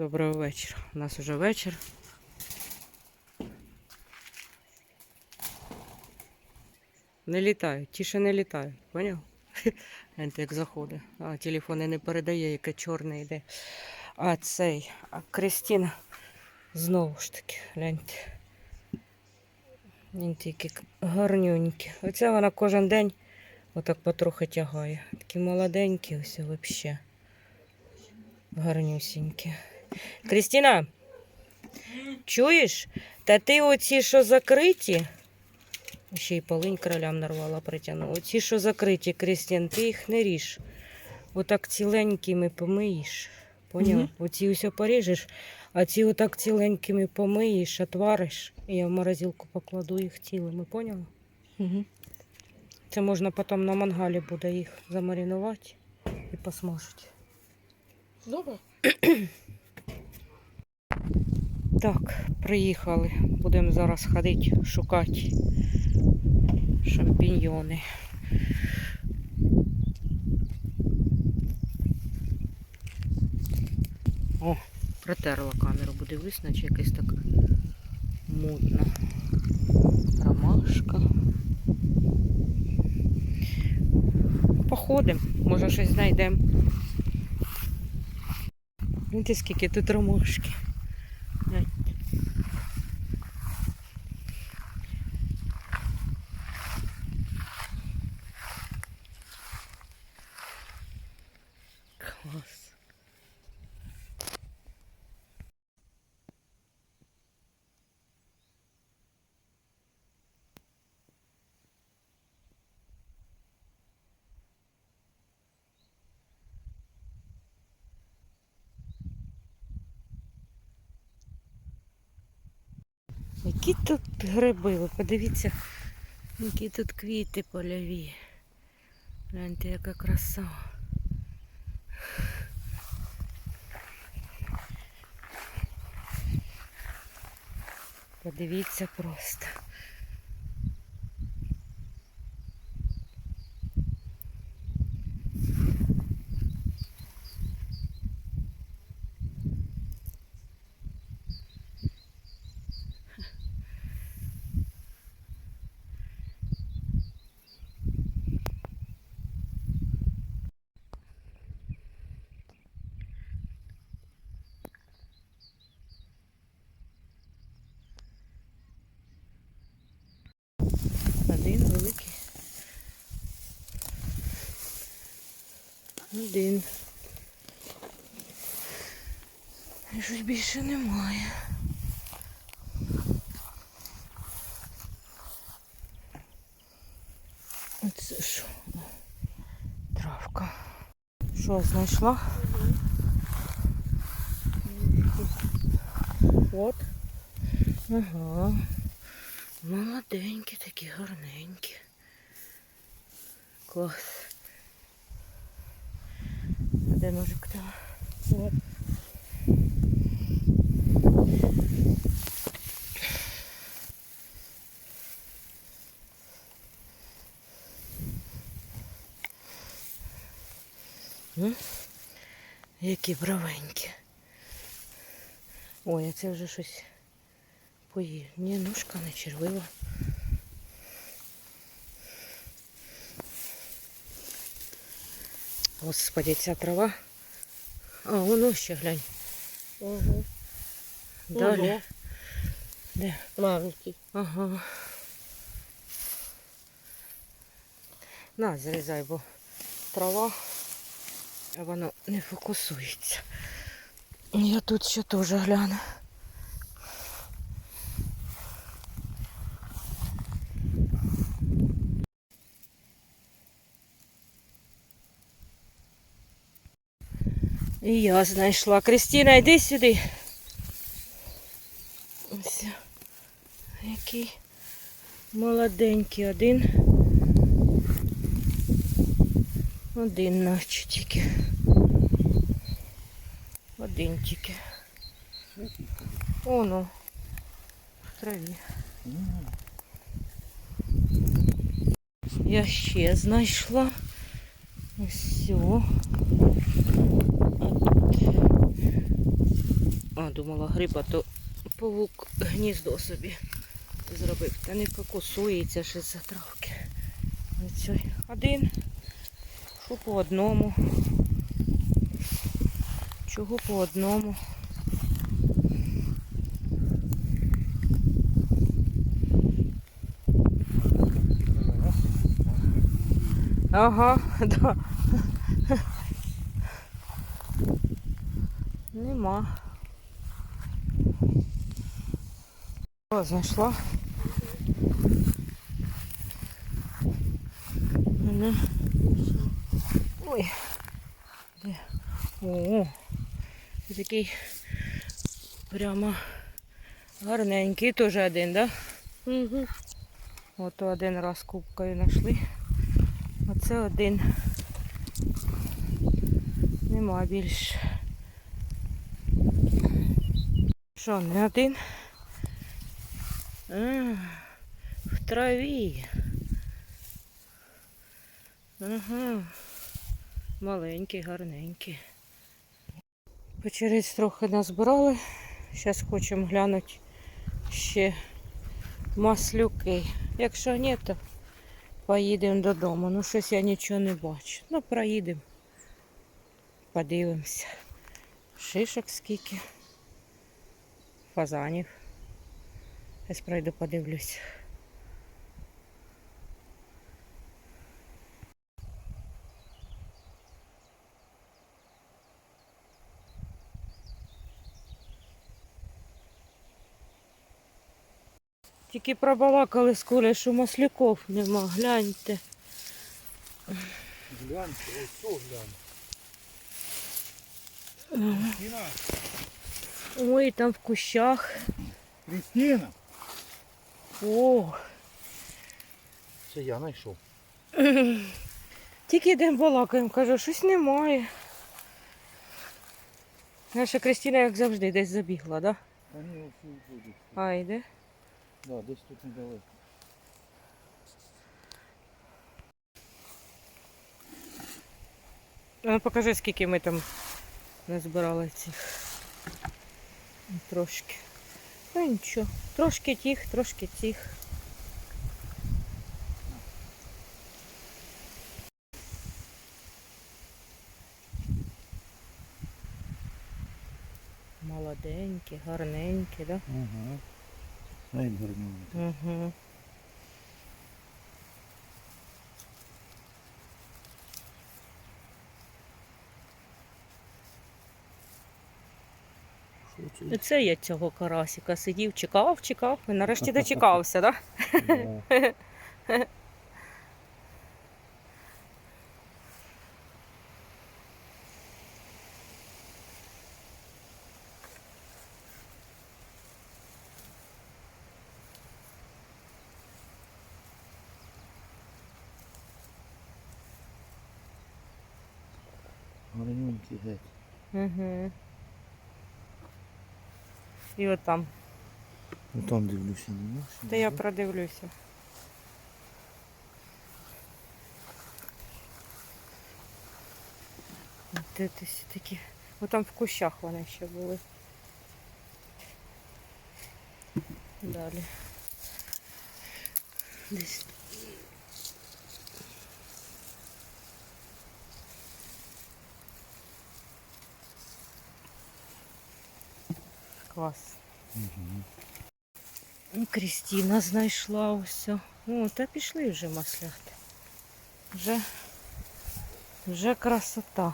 Доброго вечора. У нас уже вечір. Не літають, ті ще не літають, поняв? Гляньте, як заходить. А телефони не передає, яке чорне йде. А цей, а Кристина знову ж таки, гляньте. Він тільки гарнюнькі. Оце вона кожен день отак потрохи тягає. Такі молоденькі, ось взагалі. Гарнюсінькі. Крістіна, чуєш? Та ти оці, що закриті, ще й полинь кролям нарвала, притягнула. Оці, що закриті, Крістін, ти їх не ріж. Отак ціленькими помиєш. Поняла? Мгм. Оці усе поріжеш, а ці отак ціленькими помиєш, отвариш. І я в морозилку покладу їх цілими, поняла? Угу. Це можна потім на мангалі буде їх замаринувати і посмажити. Добре. Так, приїхали. Будемо зараз ходити шукати шампіньйони. О, протерла камеру, дивлюсь, наче якась так мутна ромашка. Походимо, може щось знайдемо. Знаєте, скільки тут ромашки. Глянь. Клас. Які тут гриби, ви подивіться, які тут квіти польові. Гляньте, яка краса. Подивіться просто. Один великий. Один. І щось більше немає. Оце що? Травка. Що знайшла? От. Ага. Молоденькі, такі гарненькі. Клас. Де ножик там? От. М? Які бравенькі. Ой, а це вже щось поїв. Ні, ножка не червива. Господи, ця трава. А, воно ще глянь. Угу. Далі. Де? Маленький. Ага. На, зрізай, бо трава, а воно не фокусується. Я тут ще теж гляну. І я знайшла. Крістіна, йди сюди. Ось. Який молоденький один. Один наче тільки. Один тільки. Оно. В траві. Я ще знайшла. Ось. А, думала гриба, то павук гніздо собі зробив. Та не покусується ще за травки. Оцей один. Що по одному. Чого по одному. Ага, да. Нема. О, знайшла. Ой. О, такий прямо гарненький, теж один, да? Угу. Ото один раз кубкою знайшли. Оце один. Нема більше. Що, не один? А, в траві. Ага. Маленький, гарненький. Печериць трохи назбирали. Зараз хочемо глянути ще маслюки. Якщо ні, то поїдемо додому. Ну, щось я нічого не бачу. Ну, проїдемо. Подивимося. Шишок скільки. Фазанів. Зараз пройду подивлюсь. Тільки пробалакали з Колею, що масляков нема. Гляньте. Гляньте, ось що глянь. Кристина, Ой, там в кущах. Кристина. О, Це я знайшов. тільки йдемо балакаємо, кажу, щось немає. Наша Кристина, як завжди, десь забігла, да? Та ні, ось тут. А, йде. Да, десь тут недалеко. Ну покажи, скільки ми там назбирали цих. Трошки. Ну нічого. Трошки тих, трошки цих. Молоденькі, гарненькі, да? Ага. Ай, гарненько. Угу. І це я цього карасика сидів, чекав, чекав і нарешті дочекався, це? Да. Гарненький геть. Угу. І от там. Ну там дивлюся, нема. ще Та я ні? продивлюся. Де десь такі. От там в кущах вони ще були. Далі. Десь. Клас. Ну, Крістіна знайшла усе. О, та пішли вже масляти. Вже, вже красота.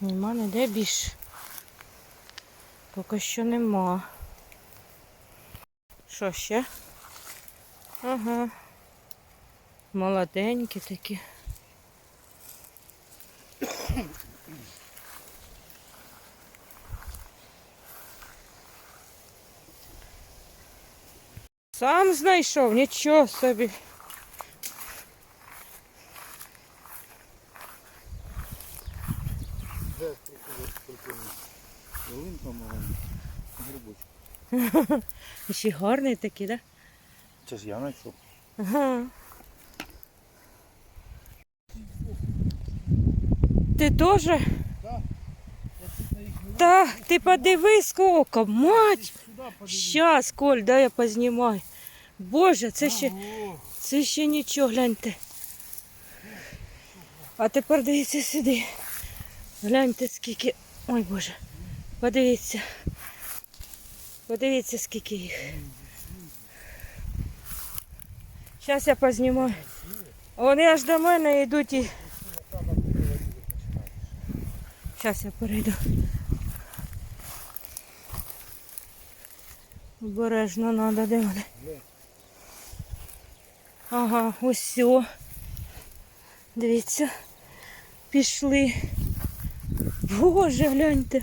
Нема ніде більше. Поки що нема. Що ще? Ага. Молоденькі такі. Сам знайшов, нічого собі. Ялинка маленька. Грибочок. Ще гарний такий, да? Це ж я знайшов. Ага. Ти теж? Я тут на їх не Та, ти подивись сколько, мать! Щас, Коль, дай я познімаю. Боже, це ще, це ще нічого, гляньте. А тепер дивіться сюди. Гляньте, скільки. Ой Боже. Подивіться. Подивіться, скільки їх. Зараз я познімаю. Вони аж до мене йдуть і. Зараз я перейду. Обережно треба, де вони? Ага, ось. Дивіться. Пішли. Боже, гляньте.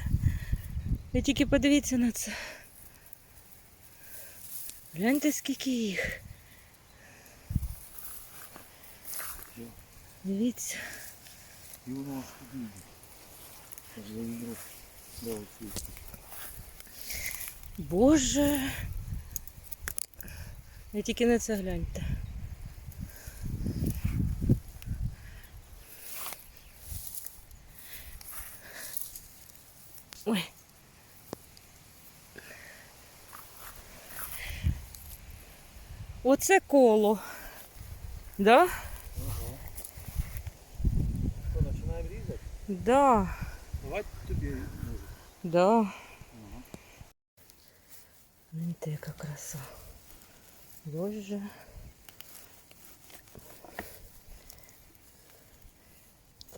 Ви тільки подивіться на це. Гляньте, скільки їх. Дивіться. І воно аж туди йде. Аж за відро. Да, оці. Боже. Ви тільки на це гляньте. Ой. Оце коло. Да? Що, починаємо різати? Да. Давай тобі може. Да. Гляньте, яка краса. Боже.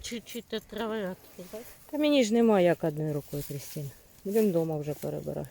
Чуть-чуть отравляти, так? Та мені ж нема як одною рукою, Крістіна. Будемо вдома вже перебирати.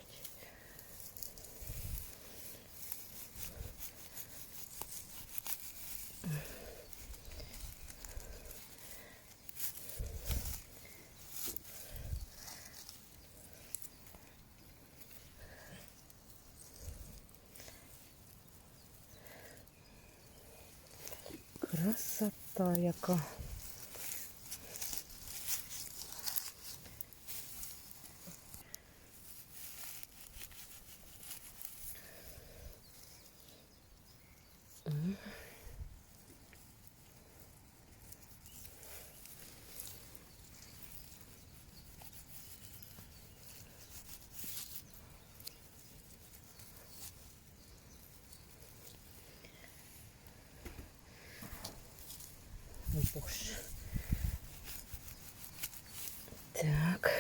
Боже. Так.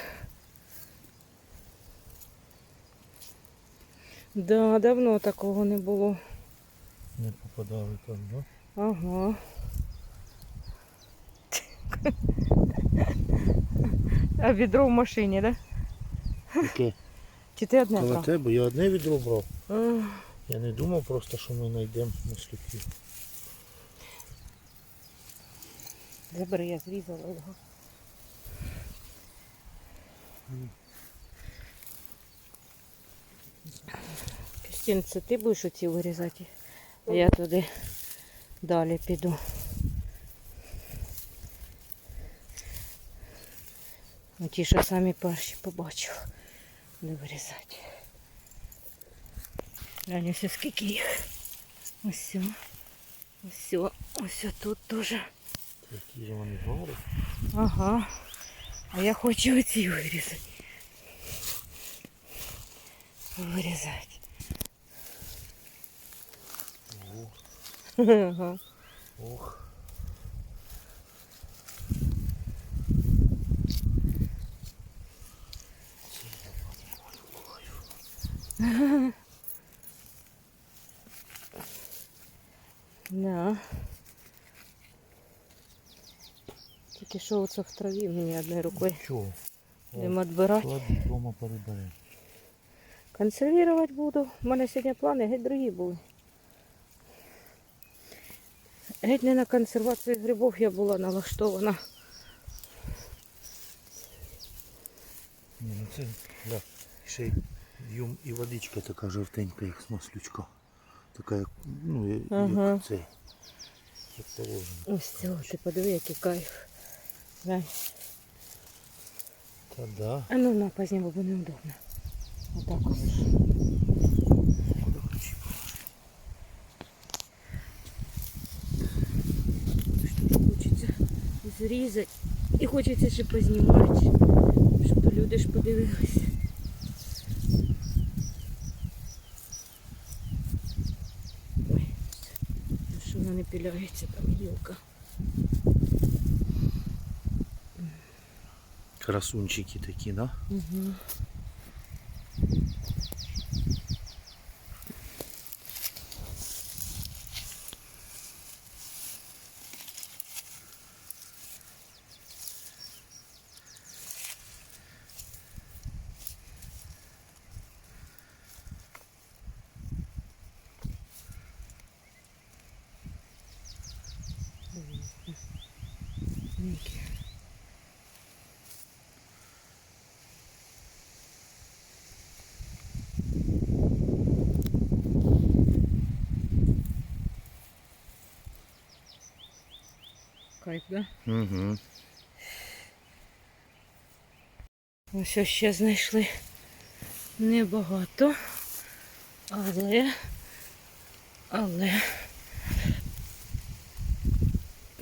Да, давно такого не було. Не попадали там, да? Ага. А відро в машині, да? Яке? Чи ти одне брав? тебе, я одне відро брав. Я не думав просто, що ми знайдемо маслюків. Забери, я зрізала його. Кристин, це ти будеш оці вирізати? А я туди далі піду. Ну, Ті, що самі перші побачив, не вирізати. Глянь, ось скільки їх. Ось. Ось, ось тут дуже. Які ж вони гори. Ага. А я хочу оці вирізати. Вирізати. Ага. Ох. Що оце в траві мені одною рукою Чого? будемо відбирати. Клади, вдома переберемо. Консервувати буду. У мене сьогодні плани геть другі були. Геть не на консервацію грибів я була налаштована. Ні, ну це, да. Ще й юм і водичка така жовтенька, як з маслючка. Така, як, ну, як, Ага. як цей. Як положено. Ось це, ти подиви, який кайф. Зай. Та да. А ну на позднее было бы неудобно. Вот так вот. Хочеться зрізати і хочеться ще познімати, щоб люди ж подивилися. Ой, ну що вона не піляється там гілка. Красунчики такі, да? Угу. Кайф, да? Угу. Ось ще знайшли небагато, але, але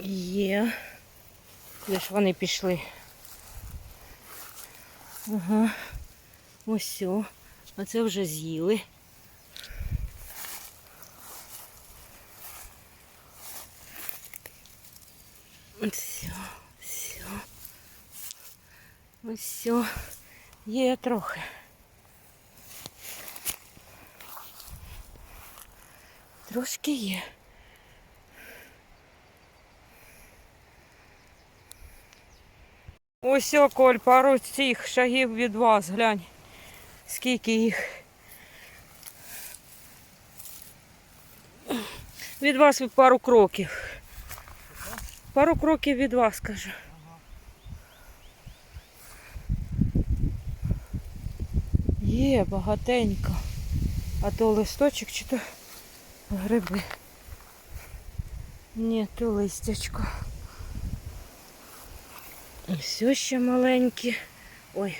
є. Де ж вони пішли? Ага. Ось о. А це вже з'їли. Все, все. Ось все. Є трохи. Трошки є. Ось Коль, пару цих шагів від вас, глянь. Скільки їх. Від вас пару кроків. Пару кроків від вас, кажу. Є багатенько. А то листочок чи то гриби. Ні, то листячко. І Все ще маленькі. Ой,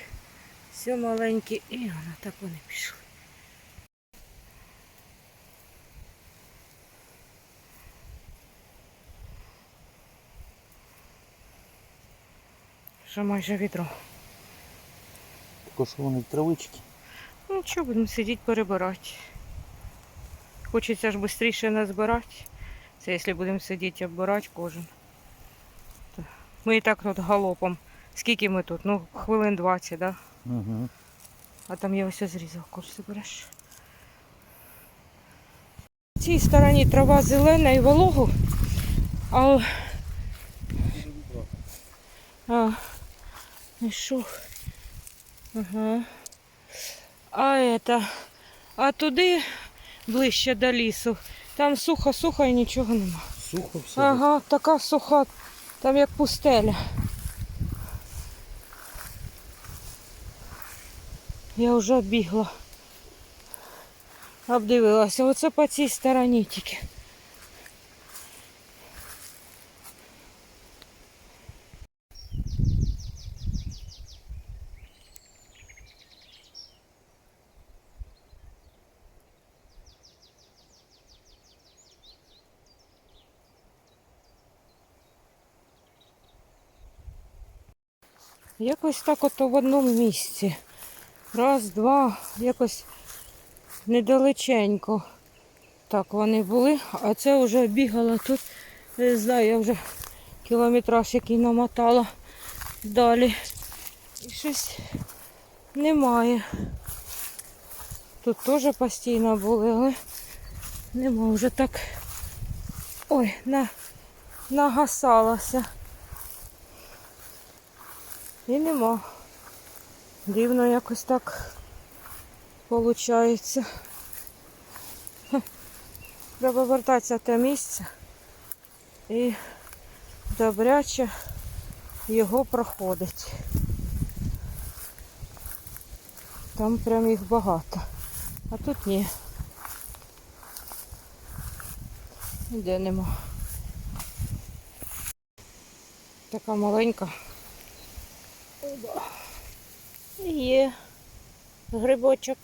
все маленькі. І воно так вони пішли. Що майже відро. Також вони травички. Ну що, будемо сидіти перебирати. Хочеться ж швидше назбирати. Це якщо будемо сидіти оббирати кожен. Ми і так тут галопом. Скільки ми тут? Ну, хвилин 20, да? Угу. А там я ось зрізав, коли береш. В цій стороні трава зелена і вологу. А, а знайшов. Ага. А это, а туди ближче до лісу. Там сухо-сухо і нічого нема. Сухо все. Ага, така суха, там як пустеля. Я вже бігла. Обдивилася. Оце по цій стороні тільки. Якось так ото в одному місці. Раз, два, якось недалеченько. Так вони були, а це вже бігала тут. Не знаю, я вже кілометраж який намотала далі. І щось немає. Тут теж постійно були, але нема вже так. Ой, на, нагасалося. І нема. Дивно якось так виходить. Треба вертатися в те місце і добряче його проходить. Там прям їх багато. А тут ні. Ніде нема. Така маленька. Оба. Є грибочок.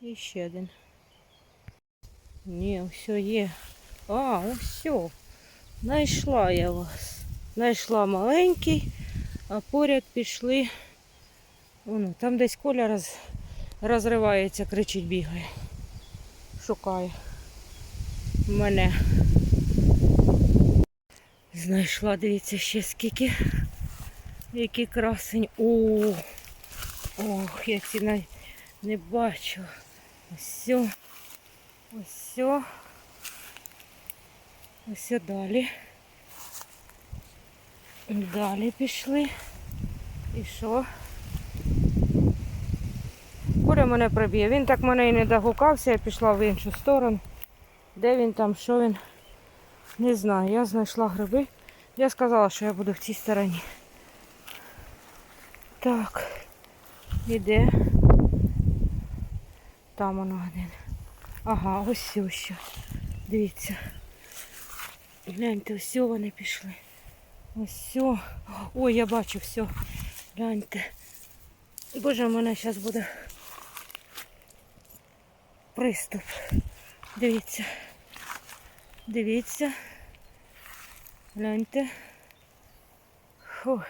І ще один. Ні, все є. А, все. Знайшла я вас. Знайшла маленький, а поряд пішли. Воно, там десь коля роз... розривається, кричить, бігає. Шукає мене. Знайшла, дивіться, ще скільки. Які красень. О, ох, я ці не, не бачу. Ось. Ось. Ось далі. Далі пішли. І що? Коля мене приб'є. Він так мене і не догукався, я пішла в іншу сторону. Де він там, що він? Не знаю. Я знайшла гриби. Я сказала, що я буду в цій стороні. Так. Іде. Там воно один. Ага, ось ось ще. Дивіться. Гляньте, ось вони пішли. Ось все. Ой, я бачу все. Гляньте. Боже, у мене зараз буде приступ. Дивіться. Дивіться. Гляньте. Фух.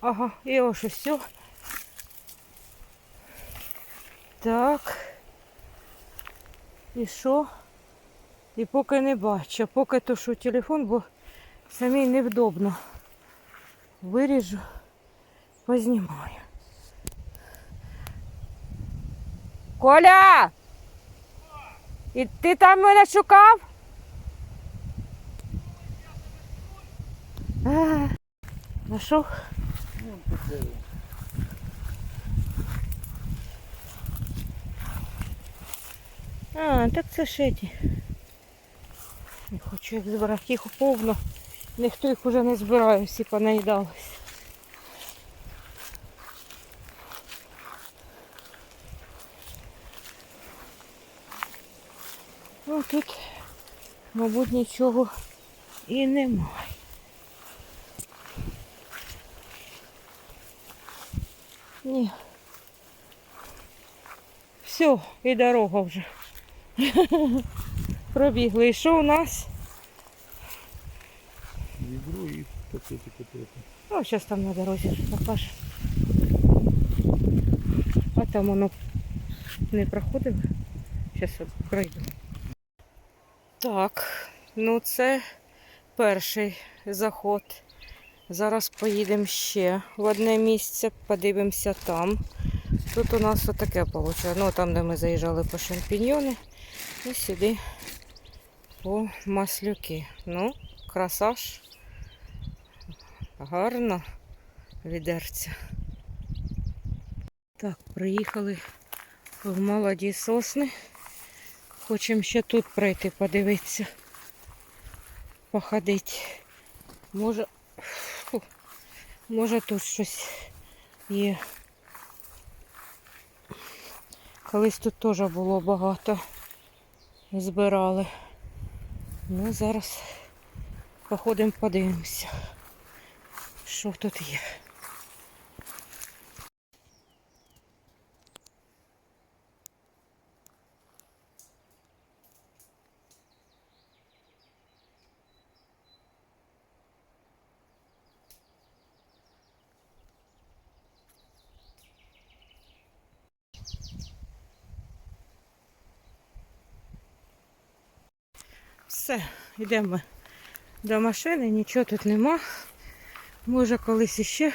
Ага, і ось все. Так. І що? І поки не бачу, поки тушу телефон, бо самій невдобно. Виріжу, познімаю. Коля! І ти там мене шукав? А, Нашов? А, так це ж эти. Не хочу їх збирати. Їх повно. Ніхто їх уже не збирає, всі понаїдались. Ну тут, мабуть, нічого і немає. Ні. Все, і дорога вже. Пробігли. І що у нас? Відро і пакети купити. Ну, зараз там на дорозі покажу. А там воно не проходило. Зараз пройду. Так, ну це перший заход. Зараз поїдемо ще в одне місце, подивимося там. Тут у нас отаке вийшло. Ну там, де ми заїжджали по шампіньйони. І сюди по маслюки. Ну, красаж. Гарно відерця. Так, приїхали в молоді сосни. Хочемо ще тут пройти, подивитися, походити. Може, може тут щось є. Колись тут теж було багато. Збирали. Ну, зараз походимо, подивимося, що тут є. Все, йдемо до машини, нічого тут нема. Може колись іще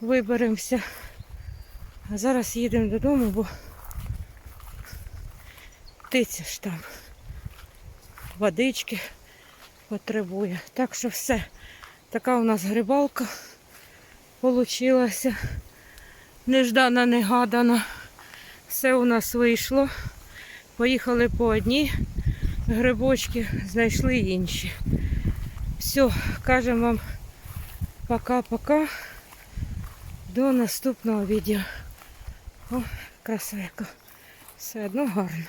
виберемося. А зараз їдемо додому, бо птиця ж там водички потребує. Так що все. Така у нас грибалка получилася. Неждана, негадана. Все у нас вийшло. Поїхали по одній грибочки, знайшли інші. Все, кажемо вам пока-пока. До наступного відео. О, краса. Все одно гарно.